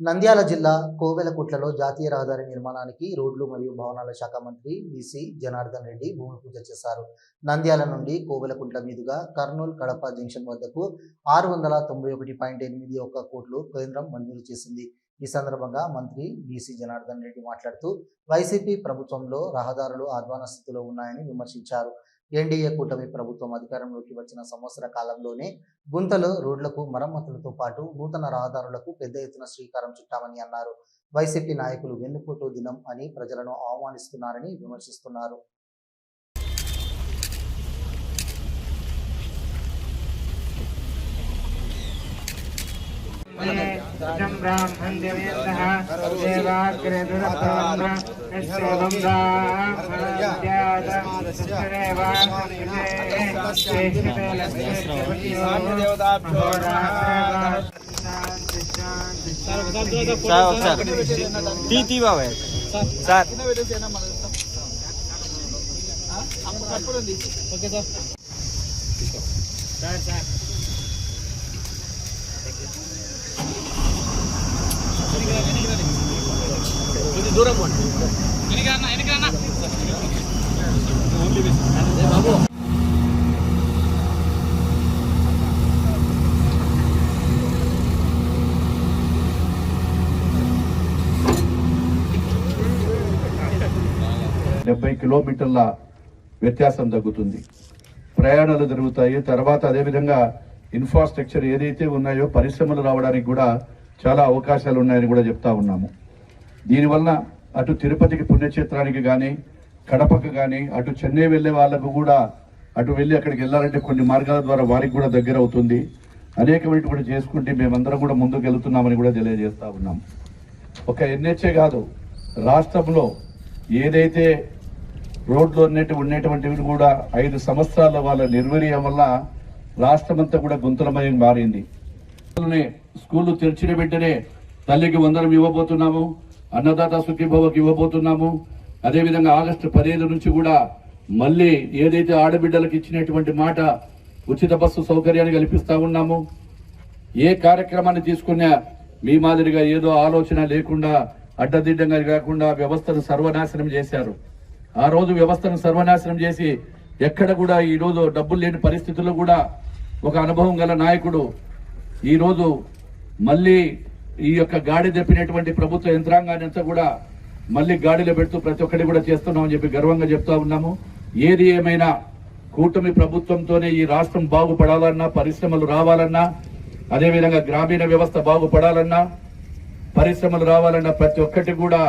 నంద్యాల జిల్లా కోవెలకుట్లలో జాతీయ రహదారి నిర్మాణానికి రోడ్లు మరియు భవనాల శాఖ మంత్రి బీసీ జనార్దన్ రెడ్డి భూమి పూజ చేశారు. నంద్యాల నుండి కోవెలకుంట్ల మీదుగా కర్నూలు కడప జంక్షన్ వద్దకు ఆరు వందల తొంభై ఒకటి పాయింట్ ఎనిమిది ఒక్క కోట్లు కేంద్రం మంజూరు చేసింది. ఈ సందర్భంగా మంత్రి బీసీ జనార్దన్ రెడ్డి మాట్లాడుతూ వైసీపీ ప్రభుత్వంలో రహదారులు ఆధ్వాన స్థితిలో ఉన్నాయని విమర్శించారు. ఎన్డీఏ కూటమి ప్రభుత్వం అధికారంలోకి వచ్చిన సంవత్సర కాలంలోనే గుంతలు రోడ్లకు మరమ్మతులతో పాటు నూతన రహదారులకు పెద్ద ఎత్తున శ్రీకారం చుట్టామని అన్నారు. వైసీపీ నాయకులు వెన్నుపోటు దినం అని ప్రజలను ఆహ్వానిస్తున్నారని విమర్శిస్తున్నారు. బ్రాహ్మణ్యమే దేవాగ్రేదుర సార్ ఒకసారి తీ తీ బాబాయ్ సార్. డెబ్బై కిలోమీటర్ల వ్యత్యాసం తగ్గుతుంది. ప్రయాణాలు జరుగుతాయి. తర్వాత అదేవిధంగా ఇన్ఫ్రాస్ట్రక్చర్ ఏదైతే ఉన్నాయో పరిశ్రమలు రావడానికి కూడా చాలా అవకాశాలు ఉన్నాయని కూడా చెప్తా ఉన్నాము. దీనివల్ల అటు తిరుపతికి పుణ్యక్షేత్రానికి కానీ కడపకు కానీ అటు చెన్నై వెళ్ళే వాళ్ళకు కూడా అటు వెళ్ళి అక్కడికి వెళ్ళాలంటే కొన్ని మార్గాల ద్వారా వారికి కూడా దగ్గర అవుతుంది. అనేకమైనటువంటి చేసుకుంటే మేమందరం కూడా ముందుకు వెళుతున్నామని కూడా తెలియజేస్తా ఉన్నాం. ఒక ఎన్హెచ్ఏ కాదు రాష్ట్రంలో ఏదైతే రోడ్లు ఉన్నట్టు ఉండేటువంటివి కూడా ఐదు సంవత్సరాల వాళ్ళ నిర్వీర్యం వల్ల రాష్ట్రమంతా కూడా గుంతలమయం మారింది. పిల్లల్ని స్కూళ్ళు తెరిచిన వెంటనే తల్లికి వందరం ఇవ్వబోతున్నాము అన్నదాత సుఖీభవకి ఇవ్వబోతున్నాము అదేవిధంగా ఆగస్టు పదిహేను నుంచి కూడా మళ్ళీ ఏదైతే ఆడబిడ్డలకు ఇచ్చినటువంటి మాట ఉచిత బస్సు సౌకర్యాన్ని కల్పిస్తూ ఉన్నాము ఏ కార్యక్రమాన్ని తీసుకున్నా మీ మాదిరిగా ఏదో ఆలోచన లేకుండా అడ్డదిడ్డంగా కాకుండా వ్యవస్థను సర్వనాశనం చేశారు. ఆ రోజు వ్యవస్థను సర్వనాశనం చేసి ఎక్కడ కూడా ఈ రోజు డబ్బులు లేని పరిస్థితుల్లో కూడా ఒక అనుభవం గల నాయకుడు ఈ రోజు మళ్ళీ ఈ యొక్క గాడి తెప్పినటువంటి ప్రభుత్వ యంత్రాంగాన్ని అంతా కూడా మళ్ళీ గాడిలో పెడుతూ ప్రతి ఒక్కటి కూడా చేస్తున్నామని చెప్పి గర్వంగా చెప్తా ఉన్నాము. ఏది ఏమైనా కూటమి ప్రభుత్వంతోనే ఈ రాష్ట్రం బాగుపడాలన్నా పరిశ్రమలు రావాలన్నా అదేవిధంగా గ్రామీణ వ్యవస్థ బాగుపడాలన్నా పరిశ్రమలు రావాలన్నా ప్రతి ఒక్కటి కూడా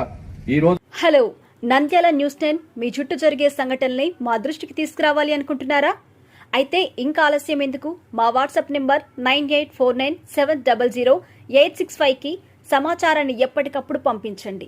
ఈ రోజు హలో నంద్యాల న్యూస్ టెన్ మీ చుట్టూ జరిగే సంఘటనల్ని మా దృష్టికి తీసుకురావాలి అనుకుంటున్నారా? అయితే ఇంకా ఆలస్యం ఎందుకు? మా WhatsApp number nine eight four nine seven double zero eight six ఫైవ్కి సమాచారాన్ని ఎప్పటికప్పుడు పంపించండి.